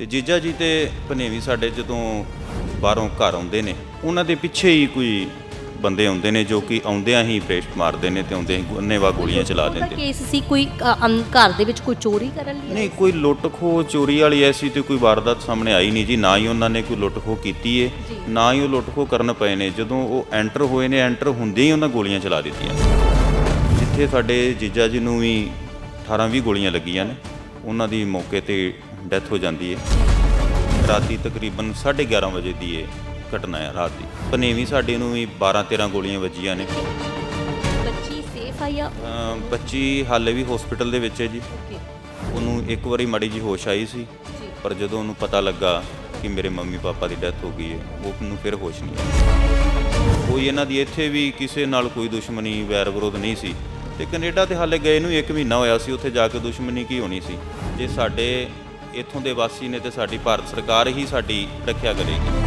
ਤੇ ਜੀਜਾ ਜੀ ਤੇ ਭਨੇਵੀ ਸਾਡੇ ਜਦੋਂ ਬਾਹਰੋਂ ਘਰ ਆਉਂਦੇ ਨੇ ਉਹਨਾਂ ਦੇ ਪਿੱਛੇ ਹੀ ਕੋਈ ਬੰਦੇ ਆਉਂਦੇ ਨੇ ਜੋ ਕਿ ਆਉਂਦਿਆਂ ਹੀ ਬ੍ਰੇਕ ਮਾਰਦੇ ਨੇ ਤੇ ਆਉਂਦੇ ਹੀ ਅੰਨ੍ਹੇਵਾਹ ਗੋਲੀਆਂ ਚਲਾ ਦਿੰਦੇ ਨੇ। ਕੇਸ ਸੀ ਕੋਈ ਅ, ਅੰ- ਘਰ ਦੇ ਵਿੱਚ ਕੋਈ ਚੋਰੀ ਕਰਨ ਲਈ? ਨਹੀਂ ਕੋਈ ਲੁੱਟ ਖੋਹ ਚੋਰੀ ਵਾਲੀ ਐਸੀ ਤੇ ਕੋਈ ਵਾਰਦਾਤ ਸਾਹਮਣੇ ਆਈ ਨਹੀਂ ਜੀ ਨਾ ਹੀ ਉਹਨਾਂ ਨੇ ਕੋਈ ਲੁੱਟ ਖੋਹ ਕੀਤੀ ਏ ਨਾ ਹੀ ਉਹ ਲੁੱਟ ਖੋਹ ਕਰਨ ਪਏ ਨੇ ਜਦੋਂ ਉਹ ਐਂਟਰ ਹੋਏ ਨੇ ਐਂਟਰ ਹੁੰਦੇ ਹੀ ਉਹਨਾਂ ਗੋਲੀਆਂ ਚਲਾ ਦਿੱਤੀਆਂ। ਜਿੱਥੇ ਸਾਡੇ ਜੀਜਾ ਜੀ ਨੂੰ ਵੀ 18-20 ਗੋਲੀਆਂ ਲੱਗੀਆਂ ਨੇ ਉਹਨਾਂ ਦੀ ਮੌਕੇ ਤੇ ਡੈਥ ਹੋ ਜਾਂਦੀ ਹੈ ਰਾਤੀ ਤਕਰੀਬਨ 11:30 ਵਜੇ ਦੀ ਇਹ ਘਟਨਾ ਹੈ ਰਾਤ ਦੀ। ਪਨੇਵੀ ਸਾਡੇ ਨੂੰ ਵੀ 12-13 ਗੋਲੀਆਂ ਵੱਜੀਆਂ ਨੇ। ਬੱਚੀ ਸੇਫ ਆ ਜਾਂ ਅਮ ਬੱਚੀ ਹਾਲੇ ਵੀ ਹਸਪੀਟਲ ਦੇ ਵਿੱਚ ਹੈ ਜੀ। ਉਹਨੂੰ ਇੱਕ ਵਾਰੀ ਮਾੜੀ ਜੀ ਹੋਸ਼ ਆਈ ਸੀ ਪਰ ਜਦੋਂ ਉਹਨੂੰ ਪਤਾ ਲੱਗਾ ਕਿ ਮੇਰੇ ਮੰਮੀ ਪਾਪਾ ਦੀ ਡੈਥ ਹੋ ਗਈ ਹੈ ਉਹ ਨੂੰ ਫਿਰ ਹੋਸ਼ ਨਹੀਂ ਆਈ ਕੋਈ ਇਹਨਾਂ ਦੀ ਇੱਥੇ ਵੀ ਕਿਸੇ ਨਾਲ ਕੋਈ ਦੁਸ਼ਮਣੀ ਵੈਰ ਵਿਰੋਧ ਨਹੀਂ ਸੀ ਤੇ ਕੈਨੇਡਾ ਤੇ ਹਾਲੇ ਗਏ ਨੂੰ ਇੱਕ ਮਹੀਨਾ ਹੋਇਆ ਸੀ ਉੱਥੇ ਜਾ ਕੇ ਦੁਸ਼ਮਣੀ ਕੀ ਹੋਣੀ ਸੀ? ਜੇ ਸਾਡੇ ਇੱਥੋਂ ਦੇ ਵਾਸੀ ਨੇ ਤੇ ਸਾਡੀ ਭਾਰਤ ਸਰਕਾਰ ਹੀ ਸਾਡੀ ਰੱਖਿਆ ਕਰੇਗੀ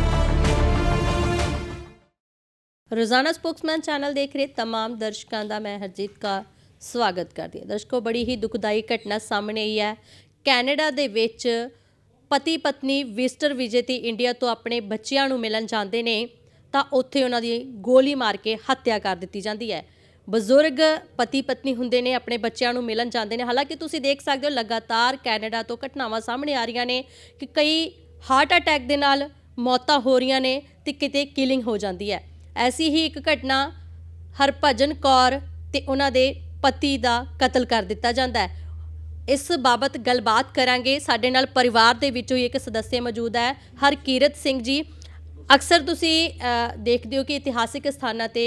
ਰੋਜ਼ਾਨਾ ਸਪੋਕਸਮੈਨ ਚੈਨਲ ਦੇਖ ਰਹੇ तमाम ਦਰਸ਼ਕਾਂ ਦਾ ਮੈਂ ਹਰਜੀਤ ਕਾ ਸਵਾਗਤ ਕਰਦੀ ਹਾਂ ਦਰਸ਼ਕੋ ਬੜੀ ਹੀ ਦੁਖਦਾਈ ਘਟਨਾ ਸਾਹਮਣੇ ਆਈ ਹੈ ਕੈਨੇਡਾ ਦੇ ਵਿੱਚ ਪਤੀ ਪਤਨੀ ਵਿਜ਼ਟਰ ਵੀਜ਼ੇ ਤੇ ਇੰਡੀਆ ਤੋਂ ਆਪਣੇ ਬੱਚਿਆਂ ਨੂੰ ਮਿਲਣ ਜਾਂਦੇ ਨੇ ਤਾਂ ਉੱਥੇ ਉਹਨਾਂ ਦੀ ਗੋਲੀ ਮਾਰ ਕੇ ਹੱਤਿਆ ਕਰ ਦਿੱਤੀ ਜਾਂਦੀ ਹੈ ਬਜ਼ੁਰਗ ਪਤੀ ਪਤਨੀ ਹੁੰਦੇ ਨੇ, ਆਪਣੇ ਬੱਚਿਆਂ ਨੂੰ ਮਿਲਣ ਜਾਂਦੇ ਨੇ। ਹਾਲਾਂਕਿ ਤੁਸੀਂ ਦੇਖ ਸਕਦੇ ਹੋ, ਲਗਾਤਾਰ ਕੈਨੇਡਾ ਤੋਂ ਘਟਨਾਵਾਂ ਸਾਹਮਣੇ ਆ ਰਹੀਆਂ ਨੇ ਕਿ ਕਈ ਹਾਰਟ ਅਟੈਕ ਦੇ ਨਾਲ ਮੌਤਾਂ ਹੋ ਰਹੀਆਂ ਨੇ ਤੇ ਕਿਤੇ ਕਿਲਿੰਗ ਹੋ ਜਾਂਦੀ ਹੈ। ਐਸੀ ਹੀ ਇੱਕ ਘਟਨਾ ਹਰਭਜਨ ਕੌਰ ਤੇ ਉਹਨਾਂ ਦੇ ਪਤੀ ਦਾ ਕਤਲ ਕਰ ਦਿੱਤਾ ਜਾਂਦਾ ਹੈ। ਇਸ ਬਾਬਤ ਗੱਲਬਾਤ ਕਰਾਂਗੇ। ਸਾਡੇ ਨਾਲ ਪਰਿਵਾਰ ਦੇ ਵਿੱਚੋਂ ਹੀ ਇੱਕ ਸਦੱਸਿਆ ਮੌਜੂਦ ਹੈ, ਹਰਕੀਰਤ ਸਿੰਘ ਜੀ। ਅਕਸਰ ਤੁਸੀਂ ਦੇਖਦੇ ਹੋ ਕਿ ਇਤਿਹਾਸਿਕ ਸਥਾਨਾਂ ਤੇ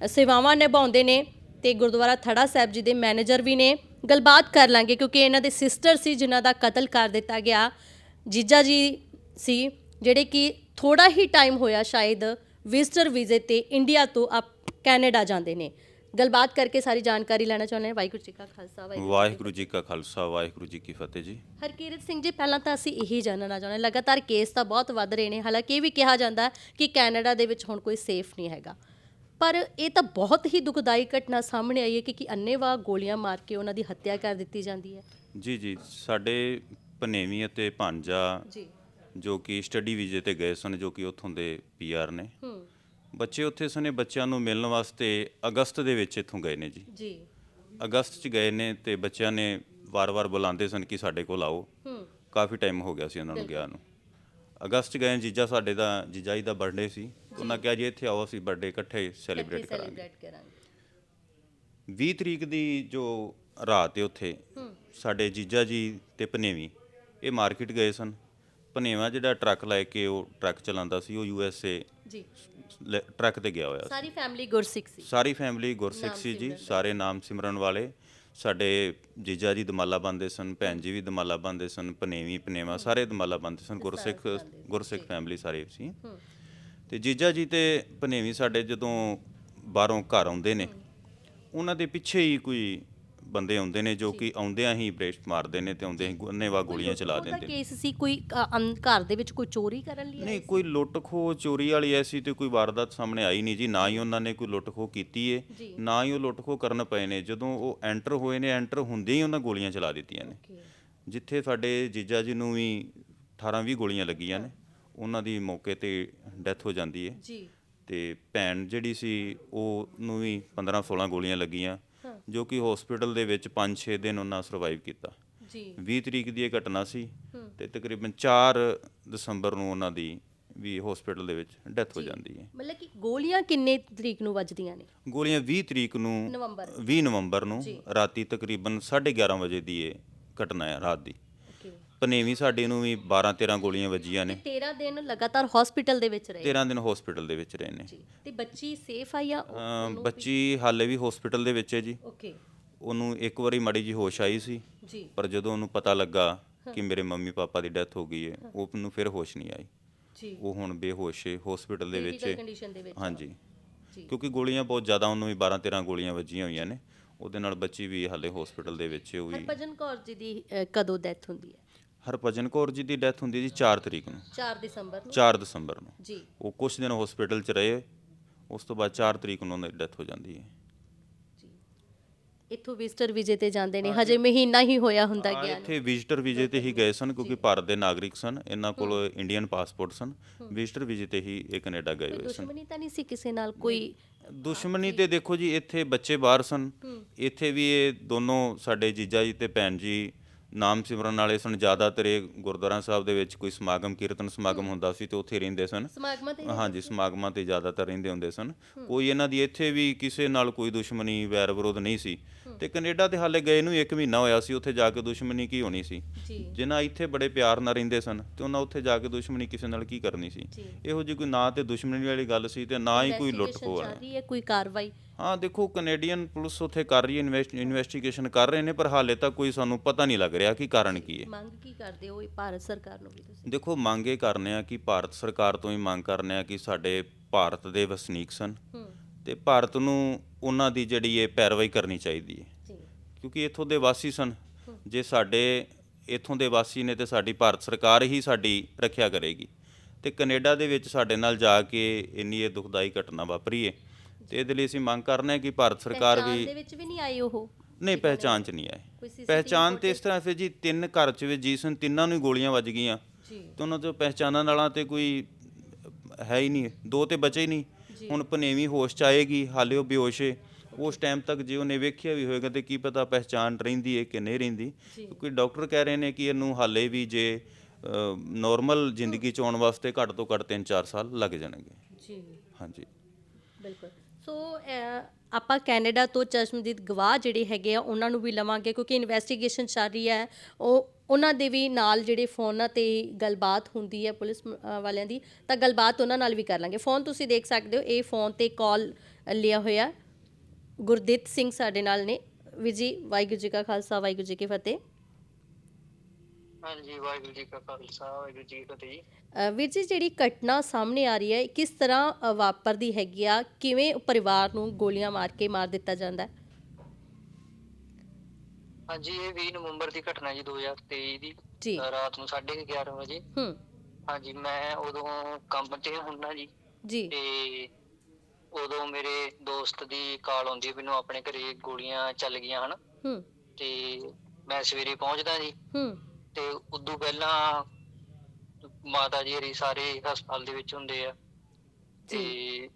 ਸੇਵਾਵਾਂ ਨਿਭਾਉਂਦੇ ਨੇ ਤੇ ਗੁਰਦੁਆਰਾ ਥੜਾ ਸਾਹਿਬ ਜੀ ਦੇ ਮੈਨੇਜਰ ਵੀ ਨੇ। ਗੱਲਬਾਤ ਕਰ ਲਾਂਗੇ ਕਿਉਂਕਿ ਇਹਨਾਂ ਦੇ ਸਿਸਟਰ ਸੀ ਜਿਨ੍ਹਾਂ ਦਾ ਕਤਲ ਕਰ ਦਿੱਤਾ ਗਿਆ। ਜੀਜਾ ਜੀ ਸੀ ਜਿਹੜੇ ਕਿ ਥੋੜਾ ਹੀ ਟਾਈਮ ਹੋਇਆ ਸ਼ਾਇਦ ਵਿਜ਼ਟਰ ਵੀਜ਼ੇ ਤੇ ਇੰਡੀਆ ਤੋਂ ਆਪ ਕੈਨੇਡਾ ਜਾਂਦੇ ਨੇ। ਗੱਲਬਾਤ ਕਰਕੇ ਸਾਰੀ ਜਾਣਕਾਰੀ ਲੈਣਾ ਚਾਹੁੰਦੇ ਹਾਂ। ਵਾਹਿਗੁਰੂ ਜੀ ਕਾ ਖਾਲਸਾ ਵਾਹਿਗੁਰੂ ਵਾਹਿਗੁਰੂ ਜੀ ਕਾ ਖਾਲਸਾ ਵਾਹਿਗੁਰੂ ਜੀ ਕੀ ਫਤਿਹ ਜੀ। ਹਰਕੀਰਤ ਸਿੰਘ ਜੀ ਪਹਿਲਾਂ ਤਾਂ ਅਸੀਂ ਇਹੀ ਜਾਣਨਾ ਚਾਹੁੰਦੇ ਹਾਂ, ਲਗਾਤਾਰ ਕੇਸ ਤਾਂ ਬਹੁਤ ਵੱਧ ਰਹੇ ਨੇ। ਹਾਲਾਂਕਿ ਇਹ ਵੀ ਕਿਹਾ ਜਾਂਦਾ ਕਿ ਕੈਨੇਡਾ ਦੇ ਵਿੱਚ ਹੁਣ ਕੋਈ ਸੇਫ ਨਹੀਂ ਹੈਗਾ। ਪਰ ਇਹ ਤਾਂ ਬਹੁਤ ਹੀ ਦੁਖਦਾਈ ਘਟਨਾ ਸਾਹਮਣੇ ਆਈ ਹੈ ਕਿ ਕਿ ਅੰਨੇਵਾਹ ਗੋਲੀਆਂ ਮਾਰ ਕੇ ਉਹਨਾਂ ਦੀ ਹੱਤਿਆ ਕਰ ਦਿੱਤੀ ਜਾਂਦੀ ਹੈ। ਜੀ ਜੀ। ਸਾਡੇ ਭਨੇਵੀ ਅਤੇ ਭਾਂਜਾ ਜੀ। ਜੋ ਕਿ ਸਟੱਡੀ ਵੀਜ਼ੇ ਤੇ ਗਏ ਸਨ ਜੋ ਕਿ ਉੱਥੋਂ ਦੇ ਪੀਆਰ ਨੇ। ਹੂੰ। ਬੱਚੇ ਉੱਥੇ ਸਨੇ ਬੱਚਿਆਂ ਨੂੰ ਮਿਲਣ ਵਾਸਤੇ ਅਗਸਤ ਦੇ ਵਿੱਚ ਇੱਥੋਂ ਗਏ ਨੇ ਜੀ। ਜੀ। ਅਗਸਤ 'ਚ ਗਏ ਨੇ ਤੇ ਬੱਚਿਆਂ ਨੇ ਵਾਰ-ਵਾਰ ਬੁਲਾਉਂਦੇ ਸਨ ਕਿ ਸਾਡੇ ਕੋਲ ਆਓ। ਹੂੰ। ਕਾਫੀ ਟਾਈਮ ਹੋ ਗਿਆ ਸੀ ਉਹਨਾਂ ਨੂੰ ਗਿਆ ਨੂੰ। ਅਗਸਤ 'ਚ ਗਏ ਜੀਜਾ ਸਾਡੇ ਦਾ ਜੀਜਾ ਜੀ ਦਾ ਬਰਥਡੇ ਸੀ। ਉਹਨਾਂ ਕਿਹਾ ਜੀ ਇੱਥੇ ਆਓ ਅਸੀਂ ਬਰਥਡੇ ਇਕੱਠੇ ਸੈਲੀਬ੍ਰੇਟ ਕਰਾਂਗੇ ਸੈਲੀਬ੍ਰੇਟ ਕਰਾਂਗੇ। 20 ਤਰੀਕ ਦੀ ਜੋ ਰਾਤ ਹੈ ਉੱਥੇ ਸਾਡੇ ਜੀਜਾ ਜੀ ਤੇ ਭਨੇਵੀ ਇਹ ਮਾਰਕੀਟ ਗਏ ਸਨ। ਭਨੇਵਾ ਜਿਹੜਾ ਟਰੱਕ ਲੈ ਕੇ ਉਹ ਟਰੱਕ ਚਲਾਉਂਦਾ ਸੀ ਉਹ ਯੂ ਐਸ ਏ ਜੀ। ਟਰੱਕ ਤੇ ਗਿਆ ਹੋਇਆ ਸਾਰੀ ਫੈਮਿਲੀ ਗੁਰਸਿੱਖ ਸੀ। ਸਾਰੀ ਫੈਮਿਲੀ ਗੁਰਸਿੱਖ ਸੀ ਜੀ ਸਾਰੇ ਨਾਮ ਸਿਮਰਨ ਵਾਲੇ। ਸਾਡੇ ਜੀਜਾ ਜੀ ਦਮਾਲਾ ਬੰਦੇ ਸਨ ਭੈਣ ਜੀ ਵੀ ਦਮਾਲਾ ਬੰਦੇ ਸਨ ਭਨੇਵੀ ਭਨੇਵਾ ਸਾਰੇ ਦਮਾਲਾ ਬੰਦੇ ਸਨ। ਗੁਰਸਿੱਖ ਗੁਰਸਿੱਖ ਫੈਮਿਲੀ ਸਾਰੇ ਸੀ। ਤੇ ਜੀਜਾ ਜੀ ਤੇ ਭਨੇਵੀ ਸਾਡੇ ਜਦੋਂ ਬਾਹਰੋਂ ਘਰ ਆਉਂਦੇ ਨੇ ਉਹਨਾਂ ਦੇ ਪਿੱਛੇ ਹੀ ਕੋਈ ਬੰਦੇ ਆਉਂਦੇ ਨੇ ਜੋ ਕਿ ਆਉਂਦਿਆਂ ਹੀ ਬ੍ਰੇਕ ਮਾਰਦੇ ਨੇ ਤੇ ਆਉਂਦੇ ਹੀ ਅੰਨ੍ਹੇਵਾਹ ਗੋਲੀਆਂ ਚਲਾ ਦਿੰਦੇ ਨੇ। ਕੇਸ ਸੀ ਕੋਈ ਅ, ਅੰ- ਘਰ ਦੇ ਵਿੱਚ ਕੋਈ ਚੋਰੀ ਕਰਨ ਲਈ ਨਹੀਂ ਕੋਈ ਲੁੱਟ ਖੋਹ ਚੋਰੀ ਵਾਲੀ ਐਸੀ ਤੇ ਕੋਈ ਵਾਰਦਾਤ ਸਾਹਮਣੇ ਆਈ ਨਹੀਂ ਜੀ ਨਾ ਹੀ ਉਹਨਾਂ ਨੇ ਕੋਈ ਲੁੱਟ ਖੋਹ ਕੀਤੀ ਏ। ਨਾ ਹੀ ਉਹ ਲੁੱਟ ਖੋਹ ਕਰਨ ਪਏ ਨੇ ਜਦੋਂ ਉਹ ਐਂਟਰ ਹੋਏ ਨੇ ਐਂਟਰ ਹੁੰਦੇ ਹੀ ਉਹਨਾਂ ਗੋਲੀਆਂ ਚਲਾ ਦਿੱਤੀਆਂ ਨੇ. ਜਿੱਥੇ ਸਾਡੇ ਜੀਜਾ ਜੀ ਨੂੰ ਵੀ 18-20 ਗੋਲੀਆਂ ਲੱਗੀਆਂ ਨੇ। ਉਹਨਾਂ ਦੀ ਮੌਕੇ ਤੇ ਡੈਥ ਹੋ ਜਾਂਦੀ ਹੈ। ਜੀ। ਤੇ ਭੈਣ ਜਿਹੜੀ ਸੀ ਉਹ ਨੂੰ ਵੀ 15-16 ਗੋਲੀਆਂ ਲੱਗੀਆਂ ਜੋ ਕਿ ਹਸਪੀਟਲ ਦੇ ਵਿੱਚ 5-6 ਦਿਨ ਉਹਨਾਂ ਸਰਵਾਈਵ ਕੀਤਾ। ਜੀ। 20 ਤਰੀਕ ਦੀ ਇਹ ਘਟਨਾ ਸੀ ਤੇ ਤਕਰੀਬਨ 4 ਦਸੰਬਰ ਨੂੰ ਉਹਨਾਂ ਦੀ ਵੀ ਹਸਪੀਟਲ ਦੇ ਵਿੱਚ ਡੈਥ ਹੋ ਜਾਂਦੀ ਹੈ। ਮਤਲਬ ਕਿ ਗੋਲੀਆਂ ਕਿੰਨੇ ਤਰੀਕ ਨੂੰ ਵੱਜਦੀਆਂ ਨੇ? ਗੋਲੀਆਂ 20 ਤਰੀਕ ਨੂੰ ਨਵੰਬਰ 20 ਨਵੰਬਰ ਨੂੰ ਰਾਤੀ ਤਕਰੀਬਨ 11:30 ਵਜੇ ਦੀ ਇਹ ਘਟਨਾ ਹੈ ਰਾਤ ਦੀ। ਪਨੇਵੀ ਸਾਡੇ ਨੂੰ ਵੀ 12-13 ਗੋਲੀਆਂ ਵੱਜੀਆਂ ਨੇ। 13 ਦਿਨ ਲਗਾਤਾਰ ਹਸਪੀਟਲ ਦੇ ਵਿੱਚ ਰਹੇ। 13 ਦਿਨ ਹਸਪੀਟਲ ਦੇ ਵਿੱਚ ਰਹੇ ਨੇ। ਜੀ ਤੇ ਬੱਚੀ ਸੇਫ ਆ ਜਾਂ ਅਮ ਬੱਚੀ ਹਾਲੇ ਵੀ ਹਸਪੀਟਲ ਦੇ ਵਿੱਚ ਹੈ ਜੀ। ਓਕੇ ਉਹਨੂੰ ਇੱਕ ਵਾਰੀ ਮਾੜੀ ਜੀ ਹੋਸ਼ ਆਈ ਸੀ। ਜੀ। ਪਰ ਜਦੋਂ ਉਹਨੂੰ ਪਤਾ ਲੱਗਾ ਕਿ ਮੇਰੇ ਮੰਮੀ ਪਾਪਾ ਦੀ ਡੈਥ ਹੋ ਗਈ ਹੈ ਉਹ ਨੂੰ ਫਿਰ ਹੋਸ਼ ਨਹੀਂ ਆਈ। ਜੀ। ਉਹ ਹੁਣ ਬੇਹੋਸ਼ ਹੈ ਹਸਪੀਟਲ ਦੇ ਵਿੱਚ ਕ੍ਰਿਟੀਕਲ ਕੰਡੀਸ਼ਨ ਦੇ ਵਿੱਚ ਹਾਂਜੀ। ਜੀ। ਕਿਉਂਕਿ ਗੋਲੀਆਂ ਬਹੁਤ ਜ਼ਿਆਦਾ ਉਹਨੂੰ ਵੀ 12 13 ਗੋਲੀਆਂ ਵੱਜੀਆਂ ਹੋਈਆਂ ਨੇ। ਉਹਦੇ ਨਾਲ ਬੱਚੀ ਵੀ ਹਾਲੇ ਹਸਪੀਟਲ ਦੇ ਵਿੱਚ ਹੈ, ਉਹ ਵੀ ਹਰਭਜਨ ਕੌਰ ਜੀ ਦੀ ਅ, ਕਦੋਂ ਡੈਥ ਹੁੰਦੀ ਹੈ? ਹਰਭਜਨ ਕੌਰ ਜੀ ਦੀ ਡੈਥ ਹੁੰਦੀ ਜੀ 4 ਤਰੀਕ ਨੂੰ। 4 ਦਸੰਬਰ ਨੂੰ? 4 ਦਸੰਬਰ ਨੂੰ। ਜੀ। ਉਹ ਕੁਝ ਦਿਨ ਹਸਪੀਟਲ 'ਚ ਰਹੇ ਉਸ ਤੋਂ ਬਾਅਦ 4 ਤਰੀਕ ਨੂੰ ਉਹਨਾਂ ਦੀ ਡੈਥ ਹੋ ਜਾਂਦੀ ਹੈ। ਇੱਥੋਂ ਵਿਜ਼ਟਰ ਵੀਜ਼ੇ ਤੇ ਜਾਂਦੇ ਨੇ ਹਜੇ ਮਹੀਨਾ ਹੀ ਹੋਇਆ ਹੁੰਦਾ ਹਾਂ, ਗਿਆ। ਇੱਥੇ ਵਿਜ਼ਟਰ ਵੀਜ਼ੇ ਤੇ ਹੀ ਗਏ ਸਨ ਕਿਉਂਕਿ ਭਾਰਤ ਦੇ ਨਾਗਰਿਕ ਸਨ ਇਹਨਾਂ ਕੋਲ ਇੰਡੀਅਨ ਪਾਸਪੋਰਟ ਸਨ। ਵਿਜ਼ਟਰ ਵੀਜ਼ੇ ਤੇ ਹੀ ਇਹ ਕੈਨੇਡਾ ਗਏ ਹੋਏ ਸਨ। ਦੁਸ਼ਮਣੀ ਤਾਂ ਨਹੀਂ ਸੀ ਕਿਸੇ ਨਾਲ ਕੋਈ ਦੁਸ਼ਮਣੀ ਤੇ ਦੇਖੋ ਜੀ ਇੱਥੇ ਬੱਚੇ ਬਾਹਰ ਸਨ। ਇੱਥੇ ਵੀ ਇਹ ਦੋਨੋਂ ਸਾਡੇ ਜੀਜਾ ਜੀ ਤੇ ਭੈਣ ਜੀ ਨਾਮ ਸਿਮਰਨ ਵਾਲੇ ਸਨ। ਜ਼ਿਆਦਾਤਰ ਇਹ ਗੁਰਦੁਆਰਾ ਸਾਹਿਬ ਦੇ ਵਿੱਚ ਕੋਈ ਸਮਾਗਮ ਕੀਰਤਨ ਸਮਾਗਮ ਹੁੰਦਾ ਸੀ ਤੇ ਉੱਥੇ ਰਹਿੰਦੇ ਸਨ। ਸਮਾਗਮਾਂ ਤੇ ਹਾਂਜੀ ਸਮਾਗਮਾਂ ਤੇ ਜ਼ਿਆਦਾਤਰ ਰਹਿੰਦੇ ਹੁੰਦੇ ਸਨ। ਕੋਈ ਇਹਨਾਂ ਦੀ ਇੱਥੇ ਵੀ ਕਿਸੇ ਨਾਲ ਕੋਈ ਦੁਸ਼ਮਣੀ ਵੈਰ ਵਿਰੋਧ ਨਹੀਂ ਸੀ। ਤੇ ਕੈਨੇਡਾ ਤੇ ਹਾਲੇ ਗਏ ਨੂੰ 1 ਮਹੀਨਾ ਹੋਇਆ ਸੀ ਉੱਥੇ ਜਾ ਕੇ ਦੁਸ਼ਮਣੀ ਕੀ ਹੋਣੀ ਸੀ? ਜਿਨ੍ਹਾਂ ਇੱਥੇ ਬੜੇ ਪਿਆਰ ਨਾਲ ਰਹਿੰਦੇ ਸਨ ਤੇ ਉਹਨਾਂ ਉੱਥੇ ਜਾ ਕੇ ਦੁਸ਼ਮਣੀ ਕਿਸੇ ਨਾਲ ਕੀ ਕਰਨੀ ਸੀ। ਇਹੋ ਜਿਹੀ ਕੋਈ ਨਾ ਤੇ ਦੁਸ਼ਮਣੀ ਵਾਲੀ ਗੱਲ ਸੀ ਤੇ ਨਾ ਹੀ ਕੋਈ ਲੁੱਟ ਖੋਹ ਵਾਲੀ ਕੋਈ ਕਾਰਵਾਈ। ਹਾਂ ਦੇਖੋ ਕੈਨੇਡੀਅਨ ਪੁਲਿਸ ਉੱਥੇ ਕਰ ਰਹੀ ਹੈ ਇਨਵੈਸਟੀਗੇਸ਼ਨ ਕਰ ਰਹੇ ਨੇ ਪਰ ਹਾਲੇ ਤੱਕ ਕੋਈ ਸਾਨੂੰ ਪਤਾ ਨਹੀਂ ਲੱਗ ਰਿਹਾ ਕਿ ਕਾਰਨ ਕੀ ਹੈ। ਮੰਗ ਕੀ ਕਰਦੇ ਹੋ ਇਹ ਭਾਰਤ ਸਰਕਾਰ ਨੂੰ ਵੀ ਤੁਸੀਂ? ਦੇਖੋ ਮੰਗ ਇਹ ਕਰਨੇ ਆ ਕਿ ਭਾਰਤ ਸਰਕਾਰ ਤੋਂ ਹੀ ਮੰਗ ਕਰਨੇ ਆ ਕਿ ਸਾਡੇ ਭਾਰਤ ਦੇ ਵਸਨੀਕ ਸਨ। ਤੇ ਭਾਰਤ ਨੂੰ ਉਹਨਾਂ ਦੀ ਜਿਹੜੀ ਇਹ ਪੈਰਵਾਈ ਕਰਨੀ ਚਾਹੀਦੀ ਹੈ। ਕਿਉਂਕਿ ਇੱਥੋਂ ਦੇ ਵਾਸੀ ਸਨ। ਜੇ ਸਾਡੇ ਇੱਥੋਂ ਦੇ ਵਾਸੀ ਨੇ ਤੇ ਸਾਡੀ ਭਾਰਤ ਸਰਕਾਰ ਹੀ ਸਾਡੀ ਰੱਖਿਆ ਕਰੇਗੀ। ਤੇ ਕੈਨੇਡਾ ਦੇ ਵਿੱਚ ਸਾਡੇ ਨਾਲ ਜਾ ਕੇ ਇੰਨੀ ਇਹ ਦੁਖਦਾਈ ਘਟਨਾ ਵਾਪਰੀ ਹੈ। ਤੇ ਇਹਦੇ ਲਈ ਅਸੀਂ ਮੰਗ ਕਰਨੇ ਆ ਕਿ ਭਾਰਤ ਸਰਕਾਰ ਪਹਿਚਾਣ ਵੀ ਦੇ ਵਿੱਚ ਵੀ ਨਹੀਂ ਆਏ ਉਹ? ਨਹੀਂ ਪਹਿਚਾਨ ਚ ਨਹੀਂ ਕੋਈ ਆਏ CCTV ਪਹਿਚਾਨ ਤੇ ਇਸ ਤਰ੍ਹਾਂ ਫਿਰ ਜੀ ਤਿੰਨ ਘਰ ਚ ਵੀ ਜੀ ਸਨ ਤਿੰਨਾਂ ਨੂੰ ਹੀ ਗੋਲੀਆਂ ਵੱਜ ਗਈਆਂ। ਜੀ। ਤੇ ਉਹਨਾਂ ਤੋਂ ਪਹਿਚਾਨਣ ਵਾਲਾ ਤੇ ਕੋਈ ਹੈ ਹੀ ਨਹੀਂ ਦੋ ਤੇ ਬਚੇ ਹੀ ਨਹੀਂ। ਹੁਣ ਪਨੇਵੀਂ ਹੋਸ਼ ਚ ਆਏਗੀ ਹਾਲੇ ਉਹ ਬੇਹੋਸ਼ ਉਸ ਟਾਈਮ ਤੱਕ ਜੇ ਉਹਨੇ ਵੇਖਿਆ ਵੀ ਹੋਏਗਾ ਤੇ ਕੀ ਪਤਾ ਪਹਿਚਾਨ ਰਹਿੰਦੀ ਹੈ ਕਿ ਨਹੀਂ ਰਹਿੰਦੀ। ਕਿਉਂਕਿ ਡਾਕਟਰ ਕਹਿ ਰਹੇ ਨੇ ਕਿ ਇਹਨੂੰ ਹਾਲੇ ਵੀ ਜੇ ਨਾਰਮਲ ਜ਼ਿੰਦਗੀ ਚ ਆਉਣ ਵਾਸਤੇ ਘੱਟ ਤੋਂ ਘੱਟ 3-4 ਸਾਲ ਲੱਗ ਜਾਣਗੇ। ਜੀ। ਹਾਂਜੀ। ਬਿਲਕੁਲ। ਸੋ ਆਪਾਂ ਕੈਨੇਡਾ ਤੋਂ ਚਸ਼ਮਦੀਦ ਗਵਾਹ ਜਿਹੜੇ ਹੈਗੇ ਆ, ਉਹਨਾਂ ਨੂੰ ਵੀ ਲਵਾਂਗੇ ਕਿਉਂਕਿ ਇਨਵੈਸਟੀਗੇਸ਼ਨ ਚੱਲ ਰਹੀ ਹੈ। ਉਹ, ਉਹਨਾਂ ਦੇ ਵੀ ਨਾਲ ਜਿਹੜੇ ਫੋਨਾਂ ਤੇ ਗੱਲਬਾਤ ਹੁੰਦੀ ਹੈ ਪੁਲਿਸ ਵਾਲਿਆਂ ਦੀ, ਤਾਂ ਗੱਲਬਾਤ ਉਹਨਾਂ ਨਾਲ ਵੀ ਕਰ ਲਾਂਗੇ। ਫੋਨ ਤੁਸੀਂ ਦੇਖ ਸਕਦੇ ਹੋ, ਇਹ ਫੋਨ ਤੇ ਕਾਲ ਲਿਆ ਹੋਇਆ। ਗੁਰਦਿੱਤ ਸਿੰਘ ਸਾਡੇ ਨਾਲ ਨੇ। ਵੀਰ ਜੀ ਵਾਹਿਗੁਰੂ ਜੀ ਕਾ ਖਾਲਸਾ, ਵਾਹਿਗੁਰੂ ਜੀ ਕੀ ਫਤਿਹ। ਹਾਂਜੀ ਵਾਹਿਗੁਰੂ ਜੀ ਕਾ ਖਾਲਸਾ ਵਾਹਿਗੁਰੂ ਜੀ ਕੀ ਫਤਿਹ ਵੀਰ ਜੀ ਜਿਹੜੀ ਘਟਨਾ ਸਾਹਮਣੇ ਆ ਰਹੀ ਹੈ ਇਹ ਕਿਸ ਤਰ੍ਹਾਂ ਵਾਪਰਦੀ ਹੈਗੀ ਆ? ਕਿਵੇਂ ਪਰਿਵਾਰ ਨੂੰ ਗੋਲੀਆਂ ਮਾਰ ਕੇ ਮਾਰ ਦਿੱਤਾ ਜਾਂਦਾ ਹੈ? ਹਾਂਜੀ ਇਹ 20 ਨਵੰਬਰ ਦੀ ਘਟਨਾ ਜੀ 2023 ਦੀ ਜੀ। ਅ, ਰਾਤ ਨੂੰ 11:30 ਵਜੇ। ਹੂੰ। ਹਾਂਜੀ ਮੈਂ ਉਦੋਂ ਕੰਮ ਤੇ ਹੁੰਨਾ ਜੀ। ਜੀ। ਤੇ ਉਦੋਂ ਮੇਰੇ ਦੋਸਤ ਦੀ ਕਾਲ ਆਉਂਦੀ ਹੈ ਮੈਨੂੰ ਆਪਣੇ ਘਰੇ ਗੋਲੀਆਂ ਚੱਲ ਗਈਆਂ ਹਨ। ਹੂੰ। ਤੇ ਮੈਂ ਸਵੇਰੇ ਪਹੁੰਚਦਾ ਜੀ। ਹੂੰ। ਤੇ ਉਦੋਂ ਪਹਿਲਾਂ ਮਾਤਾ ਜੀ ਹਰੀ ਸਾਰੇ ਹਸਪਤਾਲ ਦੇ ਵਿੱਚ ਹੁੰਦੇ ਆ। ਤੇ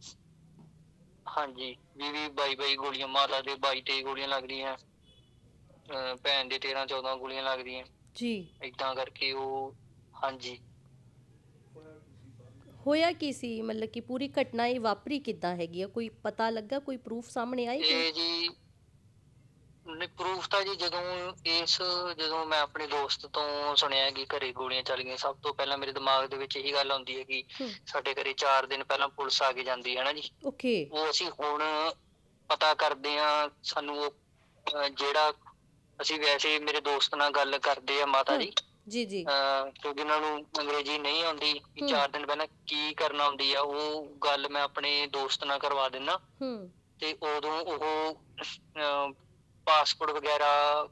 ਹਾਂਜੀ ਵੀਹ ਵੀਹ ਬਾਈ ਬਾਈ ਗੋਲੀਆਂ ਮਾਤਾ ਦੇ 22 23 ਗੋਲੀਆਂ ਲੱਗਦੀਆਂ ਅਹ ਭੈਣ ਦੇ 13 14 ਗੋਲੀਆਂ ਲੱਗਦੀਆਂ। ਜੀ। ਏਦਾਂ ਕਰਕੇ ਉਹ ਹਾਂਜੀ। ਹੋਇਆ ਕੀ ਸੀ? ਮਤਲਬ ਕਿ ਪੂਰੀ ਘਟਨਾ ਇਹ ਵਾਪਰੀ ਕਿੱਦਾਂ ਹੈਗੀ ਆ? ਕੋਈ ਪਤਾ ਲੱਗਾ? ਕੋਈ ਪ੍ਰੂਫ ਸਾਹਮਣੇ ਆਈ ਕੋਈ? ਇਹ ਜੀ ਪ੍ਰੂਫ ਤਾਂ ਜੀ ਜਦੋਂ ਇਸ ਜਦੋਂ ਮੈਂ ਆਪਣੇ ਦੋਸਤ ਤੋਂ ਸੁਣਿਆ ਕਿ ਘਰੇ ਗੋਲੀਆਂ ਚੱਲ ਗਈਆਂ ਸਭ ਤੋਂ ਪਹਿਲਾਂ ਮੇਰੇ ਦਿਮਾਗ ਦੇ ਵਿੱਚ ਇਹੀ ਗੱਲ ਆਉਂਦੀ ਹੈ ਕਿ। ਸਾਡੇ ਘਰੇ 4 ਦਿਨ ਪਹਿਲਾਂ ਪੁਲਿਸ ਆ ਕੇ ਜਾਂਦੀ ਹੈ ਨਾ ਜੀ। ਓਕੇ। ਉਹ ਅਸੀਂ ਹੁਣ ਪਤਾ ਕਰਦੇ ਆ ਸਾਨੂੰ ਉਹ ਅਹ, ਜਿਹੜਾ ਅਸੀਂ ਵੈਸੇ ਮੇਰੇ ਦੋਸਤ ਨਾਲ ਗੱਲ ਕਰਦੇ ਆ ਮਾਤਾ ਜੀ। ਜੀ ਜੀ। ਅਹ, ਕਿਉਂਕਿ ਉਹਨਾਂ ਨੂੰ ਅੰਗਰੇਜ਼ੀ ਨਹੀਂ ਆਉਂਦੀ ਕਿ ਹੂੰ। ਚਾਰ ਦਿਨ ਪਹਿਲਾਂ ਕੀ ਕਰਨਾ ਹੁੰਦੀ ਆ ਉਹ ਗੱਲ ਮੈਂ ਆਪਣੇ ਦੋਸਤ ਨਾਲ ਕਰਵਾ ਦਿੰਨਾ ਹੂੰ। ਤੇ ਉਦੋਂ ਉਹ ਪਾਸਪੋਰਟ ਵਗੈਰਾ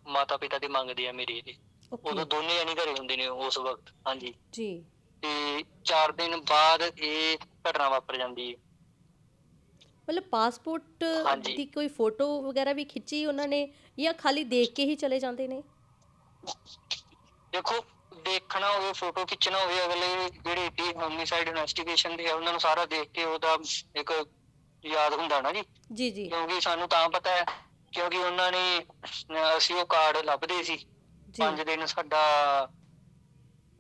ਮਾਤਾ ਪਿਤਾ ਦੇ ਮੰਗਦੇ ਆ ਮੇਰੇ ਇਹ। ਓਕੇ ਉਦੋਂ ਦੋਨੇ ਜਾਨੀ ਘਰੇ ਹੁੰਦੇ ਨੇ ਉਸ ਵਕਤ ਹਾਂਜੀ। ਜੀ। ਤੇ 4 ਦਿਨ ਬਾਅਦ ਇਹ ਘਟਨਾ ਵਾਪਰ ਜਾਂਦੀ ਹੈ। ਮਤਲਬ ਪਾਸਪੋਰਟ ਹਾਂਜੀ। ਦੀ ਕੋਈ ਫੋਟੋ ਵਗੈਰਾ ਵੀ ਖਿੱਚੀ ਉਹਨਾਂ ਨੇ ਜਾਂ ਖਾਲੀ ਦੇਖ ਕੇ ਹੀ ਚਲੇ ਜਾਂਦੇ ਨੇ? ਦੇਖੋ ਦੇਖਣਾ ਹੋਵੇ ਫੋਟੋ ਖਿੱਚਣਾ ਹੋਵੇ ਅਗਲੇ ਜਿਹੜੇ ਟੀ ਹੋਮਿਸਾਈਡ ਇਨਵੈਸਟੀਗੇਸ਼ਨ ਦੇ ਆ ਉਹਨਾਂ ਨੂੰ ਸਾਰਾ ਦੇਖ ਕੇ ਉਹਦਾ ਇੱਕ ਯਾਦ ਹੁੰਦਾ ਨਾ ਜੀ? ਜੀ ਜੀ। ਕਿਉਂਕਿ ਸਾਨੂੰ ਤਾਂ ਪਤਾ ਹੈ ਕਿਉਂਕਿ ਉਹਨਾਂ ਨੇ ਅਹ ਅਸੀਂ ਉਹ ਕਾਰਡ ਲੱਭਦੇ ਸੀ। ਜੀ। ਪੰਜ ਦਿਨ ਸਾਡਾ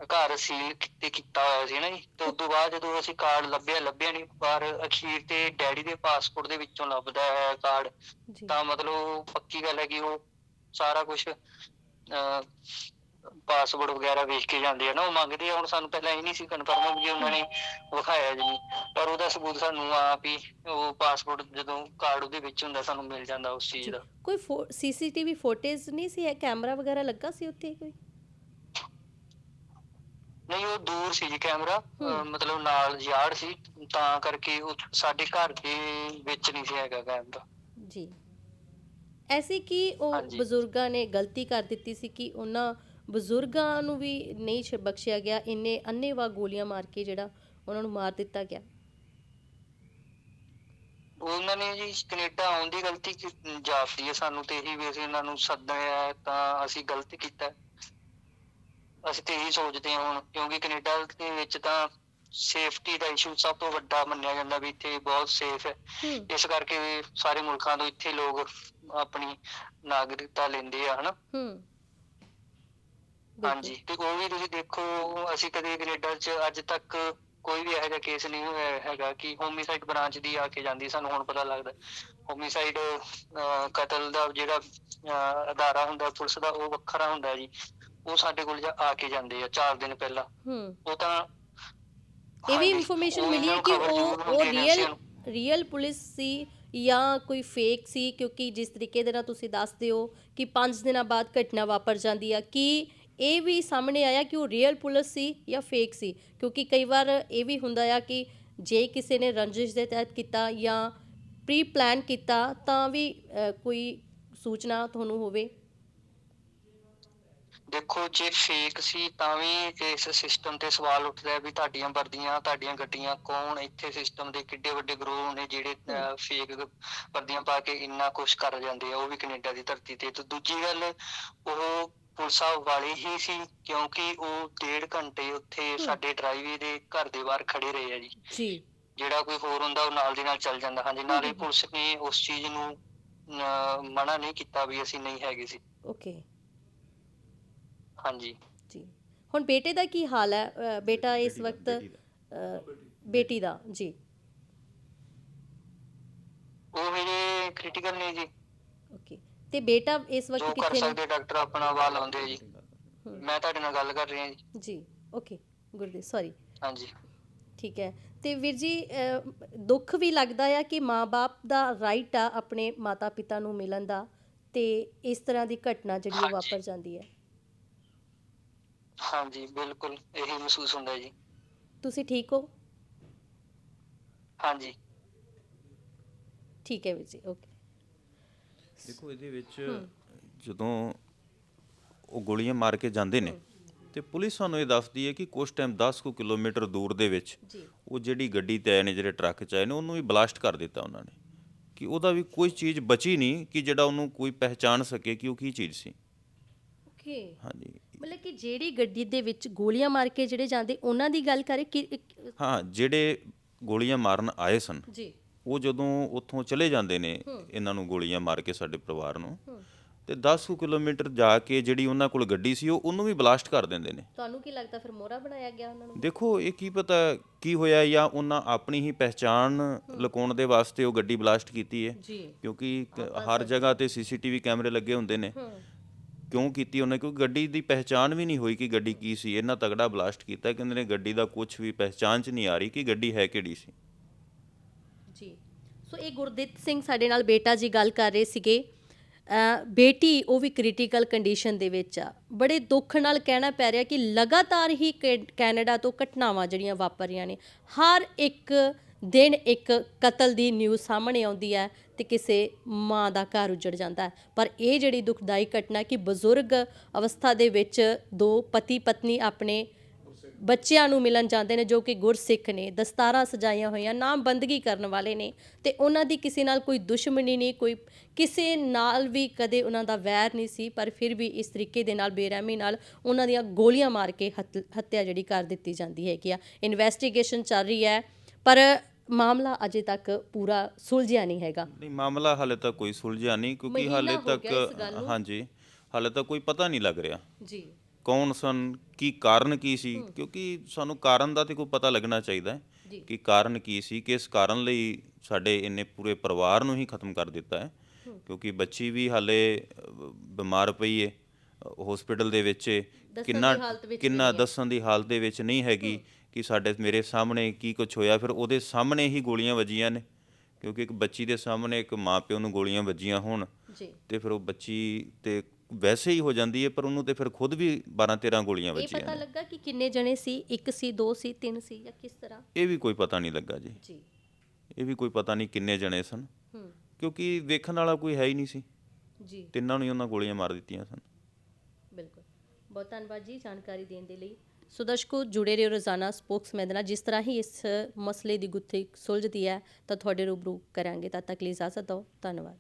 ਘਰ ਸੀਲ ਤੇ ਕੀਤਾ ਹੋਇਆ ਸੀ ਨਾ ਜੀ। ਤੇ ਉਸ ਤੋਂ ਬਾਅਦ ਜਦੋਂ ਅਸੀਂ ਕਾਰਡ ਲੱਭਿਆ ਲੱਭਿਆ ਨਹੀਂ ਪਰ ਅਖੀਰ ਤੇ ਡੈਡੀ ਦੇ ਪਾਸਪੋਰਟ ਦੇ ਵਿੱਚੋਂ ਲੱਭਦਾ ਹੈ ਕਾਰਡ ਜੀ। ਤਾਂ ਮਤਲਬ ਪੱਕੀ ਗੱਲ ਹੈ ਕਿ ਉਹ ਸਾਰਾ ਕੁਝ ਪਾਸਵਰਡ ਵਗੈਰਾ ਵੇਖ ਕੇ ਜਾਂਦੇ ਆ ਨਾ ਉਹ ਮੰਗਦੇ ਆ। ਹੁਣ ਸਾਨੂੰ ਪਹਿਲਾਂ ਇਹ ਨਹੀਂ ਸੀ ਕਨਫਰਮ ਕਿ ਉਹਨਾਂ ਨੇ ਵਿਖਾਇਆ ਜੀ ਨਹੀਂ। ਪਰ ਉਹਦਾ ਸਬੂਤ ਸਾਨੂੰ ਆਪ ਹੀ ਉਹ ਪਾਸਵਰਡ ਜਦੋਂ ਕਾਰਡ ਉਹਦੇ ਵਿੱਚ ਹੁੰਦਾ ਸਾਨੂੰ ਮਿਲ ਜਾਂਦਾ ਉਸ ਚੀਜ਼। ਦਾ ਕੋਈ ਸੀਸੀਟੀਵੀ ਫੁਟੇਜ ਨਹੀਂ ਸੀ ਕੈਮਰਾ ਵਗੈਰਾ ਲੱਗਾ ਸੀ ਉੱਥੇ ਕੋਈ ਨਹੀਂ ਉਹ ਦੂਰ ਸੀ ਜੀ ਕੈਮਰਾ। ਮਤਲਬ ਨਾਲ ਯਾਰਡ ਸੀ ਤਾਂ ਕਰਕੇ ਉਹ ਸਾਡੇ ਘਰ ਦੇ ਵਿੱਚ ਨਹੀਂ ਸੀ ਹੈਗਾ ਕੈਮਰਾ ਜੀ ਐਸੀ ਕਿ ਉਹ। ਬਜ਼ੁਰਗਾਂ ਨੇ ਗਲਤੀ ਕਰ ਦਿੱਤੀ ਸੀ ਕਿ ਉਹਨਾਂ ਬਜ਼ੁਰਗਾਂ ਨੂੰ ਵੀ ਨਹੀਂ ਬਖਸ਼ਿਆ ਗਿਆ ਇੰਨੇ ਅੰਨੇਵਾਹ ਗੋਲੀਆਂ ਮਾਰ ਕੇ ਜਿਹੜਾ ਉਹਨਾਂ ਨੂੰ ਮਾਰ ਦਿੱਤਾ ਗਿਆ ਉਹਨਾਂ ਨੇ ਜੀ ਕੈਨੇਡਾ ਆਉਣ ਦੀ ਗਲਤੀ ਕੀ- ਜਾਪਦੀ ਹੈ ਸਾਨੂੰ ਤੇ ਇਹੀ ਵੀ ਅਸੀਂ ਇਹਨਾਂ ਨੂੰ ਸੱਦਿਆ ਤਾਂ ਅਸੀਂ ਗਲਤ ਕੀਤਾ। ਅਸੀਂ ਤੇ ਇਹੀ ਸੋਚਦੇ ਹਾਂ ਹੁਣ ਕਿਉਂਕਿ ਕੈਨੇਡਾ ਦੇ ਵਿੱਚ ਤਾਂ ਸੇਫਟੀ ਦਾ ਇਸ਼ੂ ਸਭ ਤੋਂ ਵੱਡਾ ਮੰਨਿਆ ਜਾਂਦਾ ਵੀ ਇੱਥੇ ਬਹੁਤ ਸੇਫ ਹੈ। ਇਸ ਕਰਕੇ ਵੀ ਸਾਰੇ ਮੁਲਕਾਂ ਤੋਂ ਇੱਥੇ ਲੋਕ ਆਪਣੀ ਨਾਗਰਿਕਤਾ ਲੈਂਦੇ ਆ ਹਨਾ? ਹੂੰ। ਹਾਂਜੀ। ਤੇ ਉਹ ਵੀ ਤੁਸੀਂ ਦੇਖੋ ਅਸੀਂ ਕਦੇ ਕੈਨੇਡਾ 'ਚ ਅੱਜ ਤੱਕ ਕੋਈ ਵੀ ਇਹੋ ਜਿਹਾ ਕੇਸ ਨਹੀਂ ਹੋਇਆ ਹੈਗਾ ਕਿ ਹੋਮਿਸਾਈਡ ਬ੍ਰਾਂਚ ਦੀ ਆ ਕੇ ਜਾਂਦੀ ਸਾਨੂੰ ਹੁਣ ਪਤਾ ਲੱਗਦਾ। ਹੋਮਿਸਾਈਡ ਕਤਲ ਦਾ ਜਿਹੜਾ ਅਹ, ਅਦਾਰਾ ਹੁੰਦਾ ਪੁਲਿਸ ਦਾ ਉਹ ਵੱਖਰਾ ਹੁੰਦਾ ਜੀ। ਉਹ ਸਾਡੇ ਕੋਲ ਜਾ ਆ ਕੇ ਜਾਂਦੇ ਆ 4 ਦਿਨ ਪਹਿਲਾਂ। ਉਹ ਤਾਂ ਇਹ ਵੀ ਹਾਂਜੀ, ਇਨਫੋਰਮੇਸ਼ਨ ਉਹ ਮਿਲੀ ਹੈ ਇਹਨਾਂ ਕਿ ਨੂੰ ਉਹ ਜ਼ਰੂਰ ਉਹ ਹੁੰਦੀ ਹੈ। ਰੀਅਲ ਪੁਲਿਸ ਸੀ ਜਾਂ ਕੋਈ ਫੇਕ ਸੀ? ਕਿਉਂਕਿ ਜਿਸ ਤਰੀਕੇ ਦੇ ਨਾਲ ਤੁਸੀਂ ਦੱਸਦੇ ਹੋ ਕਿ 5 ਦਿਨਾਂ ਬਾਅਦ ਘਟਨਾ ਵਾਪਰ ਜਾਂਦੀ ਆ ਕਿ ਇਹ ਵੀ ਸਾਹਮਣੇ ਆਇਆ ਕਿ ਉਹ ਰੀਅਲ ਪੁਲਿਸ ਸੀ ਜਾਂ ਫੇਕ ਸੀ ਕਿਉਂਕਿ ਕਈ ਵਾਰ ਇਹ ਵੀ ਹੁੰਦਾ ਆ ਕਿ ਜੇ ਕਿਸੇ ਨੇ ਰੰਜਿਸ਼ ਦੇ ਤਹਿਤ ਕੀਤਾ ਜਾਂ ਪ੍ਰੀ ਪਲਾਨ ਕੀਤਾ ਤਾਂ ਵੀ ਕੋਈ ਸੂਚਨਾ ਤੁਹਾਨੂੰ ਹੋਵੇ? ਦੇਖੋ ਜੇ ਫੇਕ ਸੀ ਤਾਂ ਵੀ ਇਸ ਸਿਸਟਮ ਤੇ ਸਵਾਲ ਉੱਠਦਾ ਹੈ ਵੀ ਤੁਹਾਡੀਆਂ ਵਰਦੀਆਂ ਤੁਹਾਡੀਆਂ ਗੱਡੀਆਂ ਕੌਣ ਇੱਥੇ ਸਿਸਟਮ ਦੇ ਕਿੱਡੇ ਵੱਡੇ ਗਰੋਹ ਨੇ ਜਿਹੜੇ ਫੇਕ ਵਰਦੀਆਂ ਪਾ ਕੇ ਇੰਨਾ ਕੁਝ ਕਰ ਜਾਂਦੇ ਆ ਉਹ ਵੀ ਕੈਨੇਡਾ ਦੀ ਧਰਤੀ ਤੇ। ਤੇ ਦੂਜੀ ਗੱਲ ਉਹ ਪੁਲਿਸਾਂ ਵਾਲੇ ਹੀ ਸੀ ਕਿਉਂਕਿ ਉਹ ਡੇਢ ਘੰਟੇ ਉੱਥੇ ਸਾਡੇ ਡਰਾਈਵੇ ਦੇ ਘਰ ਦੇ ਬਾਹਰ ਖੜੇ ਰਹੇ ਆ ਜੀ। ਜੀ। ਜਿਹੜਾ ਕੋਈ ਹੋਰ ਹੁੰਦਾ ਉਹ ਨਾਲ ਦੀ ਨਾਲ ਚੱਲ ਜਾਂਦਾ। ਹਾਂਜੀ ਨਾਲੇ ਪੁਲਿਸ ਨੇ ਉਸ ਚੀਜ਼ ਨੂੰ ਅਹ, ਮਨਾ ਨਹੀਂ ਕੀਤਾ ਵੀ ਅਸੀਂ ਨਹੀਂ ਹੈਗੇ ਸੀ। ਓਕੇ। ਹਾਂਜੀ। ਜੀ। ਹੁਣ ਬੇਟੇ ਦਾ ਕੀ ਹਾਲ ਹੈ? ਅ, ਬੇਟਾ ਇਸ ਵਕਤ ਅ, ਬੇਟੀ ਦਾ ਜੀ। ਉਹ ਮੇਰੇ ਕ੍ਰਿਟੀਕਲ ਨੇ ਜੀ। ਓਕੇ। ਤੇ ਬੇਟਾ ਇਸ ਜੋ ਵਕਤ ਕਰ ਕਿੱਥੇ ਨੇ? ਸਕਦੇ ਡਾਕਟਰ ਆਪਣਾ ਵਾ ਲਾਉਂਦੇ ਆ ਜੀ। ਮੈਂ ਤੁਹਾਡੇ ਨਾਲ ਗੱਲ ਕਰ ਰਿਹਾ ਜੀ। ਜੀ ਓਕੇ ਗੁਰਦੀਪ ਸੌਰੀ ਹਾਂਜੀ। ਠੀਕ ਹੈ। ਤੇ ਵੀਰ ਜੀ ਦੁੱਖ ਵੀ ਲੱਗਦਾ ਆ ਕਿ ਮਾਪੇ ਦਾ ਰਾਈਟ ਆ ਆਪਣੇ ਮਾਤਾ ਪਿਤਾ ਨੂੰ ਮਿਲਣ ਦਾ ਤੇ ਇਸ ਤਰ੍ਹਾਂ ਦੀ ਘਟਨਾ ਜਿਹੜੀ ਉਹ। ਵਾਪਰ ਜਾਂਦੀ ਹੈ। ਹਾਂਜੀ ਬਿਲਕੁਲ ਇਹੀ ਮਹਿਸੂਸ ਹੁੰਦਾ ਜੀ। ਤੁਸੀਂ ਠੀਕ ਹੋ? ਹਾਂਜੀ। ਠੀਕ ਹੈ ਵੀਰ ਜੀ ਓਕੇ ਦੇਖੋ ਇਹਦੇ ਵਿੱਚ ਜਦੋਂ ਉਹ ਗੋਲੀਆਂ ਮਾਰ ਕੇ ਜਾਂਦੇ ਨੇ ਤੇ ਪੁਲਿਸ ਸਾਨੂੰ ਇਹ ਦੱਸਦੀ ਹੈ ਕਿ ਕੁਝ ਟਾਈਮ 10 ਕੁ ਕਿਲੋਮੀਟਰ ਦੂਰ ਦੇ ਵਿੱਚ ਉਹ ਜਿਹੜੀ ਗੱਡੀ ਤੇ ਆਏ ਨੇ ਜਿਹੜੇ ਟਰੱਕ 'ਚ ਆਏ ਨੇ ਉਹਨੂੰ ਵੀ ਬਲਾਸਟ ਕਰ ਦਿੱਤਾ ਉਹਨਾਂ ਨੇ ਕਿ ਉਹਦਾ ਵੀ ਕੋਈ ਚੀਜ਼ ਬਚੀ ਨਹੀਂ ਕਿ ਜਿਹੜਾ ਉਹਨੂੰ ਕੋਈ ਪਹਿਚਾਨ ਸਕੇ ਕਿ ਉਹ ਕੀ ਚੀਜ਼ ਸੀ। ਓਕੇ। ਹਾਂਜੀ। ਮਤਲਬ ਕਿ ਜਿਹੜੀ ਗੱਡੀ ਦੇ ਵਿੱਚ ਗੋਲੀਆਂ ਮਾਰ ਕੇ ਜਿਹੜੇ ਜਾਂਦੇ ਉਹਨਾਂ ਦੀ ਗੱਲ ਕਰੇ ਕਿ ਹਾਂ ਜਿਹੜੇ ਗੋਲੀਆਂ ਮਾਰਨ ਆਏ ਸਨ ਜੀ। ਉਹ ਜਦੋਂ ਉੱਥੋਂ ਚਲੇ ਜਾਂਦੇ ਨੇ ਇਹਨਾਂ ਨੂੰ ਗੋਲੀਆਂ ਮਾਰ ਕੇ ਸਾਡੇ ਪਰਿਵਾਰ ਨੂੰ ਤੇ 10 ਕੁ ਕਿਲੋਮੀਟਰ ਜਾ ਕੇ ਜਿਹੜੀ ਉਹਨਾਂ ਕੋਲ ਗੱਡੀ ਸੀ ਉਹ ਉਹਨੂੰ ਵੀ ਬਲਾਸਟ ਕਰ ਦਿੰਦੇ ਨੇ। ਤੁਹਾਨੂੰ ਕੀ ਲੱਗਦਾ ਫਿਰ ਮੋਹਰਾ ਬਣਾਇਆ ਗਿਆ ਉਹਨਾਂ ਨੂੰ? ਦੇਖੋ ਇਹ ਕੀ ਪਤਾ ਕੀ ਹੋਇਆ ਜਾਂ ਉਹਨਾਂ ਆਪਣੀ ਹੀ ਪਹਿਚਾਣ ਲੁਕਾਉਣ ਦੇ ਵਾਸਤੇ ਉਹ ਗੱਡੀ ਬਲਾਸਟ ਕੀਤੀ ਹੈ। ਕਿਉਂਕਿ ਹਰ ਜਗ੍ਹਾ ਤੇ ਸੀਸੀਟੀਵੀ ਕੈਮਰੇ ਲੱਗੇ ਹੁੰਦੇ ਨੇ। ਕਿਉਂ ਕੀਤੀ ਉਹਨੇ? ਕਿਉਂਕਿ ਗੱਡੀ ਦੀ ਪਹਿਚਾਣ ਵੀ ਨਹੀਂ ਹੋਈ ਕਿ ਗੱਡੀ ਕੀ ਸੀ। ਇਹਨਾਂ ਤਗੜਾ ਬਲਾਸਟ ਕੀਤਾ ਕਹਿੰਦੇ ਨੇ ਗੱਡੀ ਦਾ ਕੁਝ ਵੀ ਪਹਿਚਾਣ 'ਚ ਨਹੀਂ ਆ ਰਹੀ ਕਿ ਗੱਡੀ ਹੈ ਕਿਹੜੀ ਸੀ। ਸੋ ਇਹ ਗੁਰਦਿੱਤ ਸਿੰਘ ਸਾਡੇ ਨਾਲ ਬੇਟਾ ਜੀ ਗੱਲ ਕਰ ਰਹੇ ਸੀਗੇ। ਬੇਟੀ ਉਹ ਵੀ ਕ੍ਰਿਟੀਕਲ ਕੰਡੀਸ਼ਨ ਦੇ ਵਿੱਚ ਆ। ਬੜੇ ਦੁੱਖ ਨਾਲ ਕਹਿਣਾ ਪੈ ਰਿਹਾ ਕਿ ਲਗਾਤਾਰ ਹੀ ਕੈ- ਕੈਨੇਡਾ ਤੋਂ ਘਟਨਾਵਾਂ ਜਿਹੜੀਆਂ ਵਾਪਰ ਰਹੀਆਂ ਨੇ, ਹਰ ਇੱਕ ਦਿਨ ਇੱਕ ਕਤਲ ਦੀ ਨਿਊਜ਼ ਸਾਹਮਣੇ ਆਉਂਦੀ ਹੈ ਤੇ ਕਿਸੇ ਮਾਂ ਦਾ ਘਰ ਉਜੜ ਜਾਂਦਾ ਹੈ। ਪਰ ਇਹ ਜਿਹੜੀ ਦੁਖਦਾਈ ਘਟਨਾ ਕਿ ਬਜ਼ੁਰਗ ਅਵਸਥਾ ਦੇ ਵਿੱਚ ਦੋ ਪਤੀ ਪਤਨੀ ਆਪਣੇ ਬੱਚਿਆਂ ਨੂੰ ਮਿਲਣ ਜਾਂਦੇ ਨੇ ਜੋ ਕਿ ਗੁਰਸਿੱਖ ਨੇ ਦਸਤਾਰਾਂ ਸਜਾਈਆਂ ਹੋਈਆਂ ਨਾਮ ਬੰਦਗੀ ਕਰਨ ਵਾਲੇ ਨੇ ਤੇ ਉਹਨਾਂ ਦੀ ਕਿਸੇ ਨਾਲ ਕੋਈ ਦੁਸ਼ਮਣੀ ਨਹੀਂ ਕੋਈ ਕਿਸੇ ਨਾਲ ਵੀ ਕਦੇ ਉਹਨਾਂ ਦਾ ਵੈਰ ਨਹੀਂ ਸੀ ਪਰ ਫਿਰ ਵੀ ਇਸ ਤਰੀਕੇ ਦੇ ਨਾਲ ਬੇਰਹਿਮੀ ਨਾਲ ਉਹਨਾਂ ਦੀਆਂ ਗੋਲੀਆਂ ਮਾਰ ਕੇ ਹੱਤ- ਹੱਤਿਆ ਜਿਹੜੀ ਕਰ ਦਿੱਤੀ ਜਾਂਦੀ ਹੈਗੀ ਆ। ਇਨਵੈਸਟੀਗੇਸ਼ਨ ਚੱਲ ਰਹੀ ਹੈ ਪਰ ਮਾਮਲਾ ਅਜੇ ਤੱਕ ਪੂਰਾ ਸੁਲਝਿਆ ਨਹੀਂ ਹੈਗਾ। ਨਹੀਂ ਮਾਮਲਾ ਹਾਲੇ ਤੱਕ ਕੋਈ ਸੁਲਝਿਆ ਨਹੀਂ ਕਿਉਂਕਿ ਮਹੀਨਾ ਹਾਲੇ ਹੋ ਤੱਕ ਗਿਆ ਇਸ ਗੱਲ ਨੂੰ। ਹਾਂਜੀ ਹਾਲੇ ਤੱਕ ਕੋਈ ਪਤਾ ਨਹੀਂ ਲੱਗ ਰਿਹਾ। ਜੀ। ਕੌਣ ਸਨ ਕੀ ਕਾਰਨ ਕੀ ਸੀ? ਕਿਉਂਕਿ ਸਾਨੂੰ ਕਾਰਨ ਦਾ ਤੇ ਕੋਈ ਪਤਾ ਲੱਗਣਾ ਚਾਹੀਦਾ ਹੈ। ਕਿ ਕਾਰਨ ਕੀ ਸੀ ਕਿਸ ਕਾਰਨ ਲਈ ਸਾਡੇ ਇੰਨੇ ਪੂਰੇ ਪਰਿਵਾਰ ਨੂੰ ਹੀ ਖਤਮ ਕਰ ਦਿੱਤਾ ਹੈ। ਕਿਉਂਕਿ ਬੱਚੀ ਵੀ ਹਾਲੇ ਬਿਮਾਰ ਪਈ ਹੈ ਹਸਪੀਟਲ ਦੇ ਵਿੱਚ ਕਿੰਨਾ ਕਿੰਨਾ ਦੱਸਣ ਦੀ ਹਾਲਤ ਦੇ ਵਿੱਚ ਨਹੀਂ ਹੈਗੀ ਕਿ ਸਾਡੇ ਮੇਰੇ ਸਾਹਮਣੇ ਕੀ ਕੁਝ ਹੋਇਆ ਫਿਰ ਉਹਦੇ ਸਾਹਮਣੇ ਹੀ ਗੋਲੀਆਂ ਵੱਜੀਆਂ ਨੇ। ਕਿਉਂਕਿ ਇੱਕ ਬੱਚੀ ਦੇ ਸਾਹਮਣੇ ਇੱਕ ਮਾਪਿਓ ਨੂੰ ਗੋਲੀਆਂ ਵੱਜੀਆਂ ਹੋਣ ਤੇ ਫਿਰ ਉਹ ਬੱਚੀ ਤੇ ਵੈਸੇ ਹੀ ਹੋ ਜਾਂਦੀ ਹੈ ਪਰ ਉਹਨੂੰ ਤੇ ਫਿਰ ਖੁਦ ਵੀ 12 13 ਗੋਲੀਆਂ ਇਹ ਵੱਜੀਆਂ ਪਤਾ ਨੇ। ਲੱਗਾ ਕਿ ਕਿੰਨੇ ਜਣੇ ਸੀ? ਇੱਕ ਸੀ ਦੋ ਸੀ ਤਿੰਨ ਸੀ ਜਾਂ ਕਿਸ ਤਰ੍ਹਾਂ? ਇਹ ਵੀ ਕੋਈ ਪਤਾ ਨਹੀਂ ਲੱਗਾ ਜੀ। ਜੀ। ਇਹ ਵੀ ਕੋਈ ਪਤਾ ਨਹੀਂ ਕਿੰਨੇ ਜਣੇ ਸਨ। ਹੂੰ। ਕਿਉਂਕਿ ਵੇਖਣ ਵਾਲਾ ਕੋਈ ਹੈ ਹੀ ਨਹੀਂ ਸੀ। ਜੀ। ਤਿੰਨਾਂ ਨੂੰ ਹੀ ਉਹਨਾਂ ਗੋਲੀਆਂ ਮਾਰ ਦਿੱਤੀਆਂ ਸਨ। ਬਿਲਕੁਲ। ਬਹੁਤ ਧੰਨਵਾਦ ਜੀ ਜਾਣਕਾਰੀ ਦੇਣ ਦੇ ਲਈ। ਸੋ ਦਰਸ਼ਕੋ ਜੁੜੇ ਰਹੋ ਰੋਜ਼ਾਨਾ ਸਪੋਕਸਮੈਨ ਦੇ ਨਾਲ। ਜਿਸ ਤਰ੍ਹਾਂ ਹੀ ਇਸ ਮਸਲੇ ਦੀ ਗੁੱਥੀ ਸੁਲਝਦੀ ਹੈ ਤਾਂ ਤੁਹਾਡੇ ਰੂਬਰੂ ਕਰਾਂਗੇ। ਤਦ ਤੱਕ ਲਈ ਇਜਾਜ਼ਤ ਦਿਓ। ਧੰਨਵਾਦ।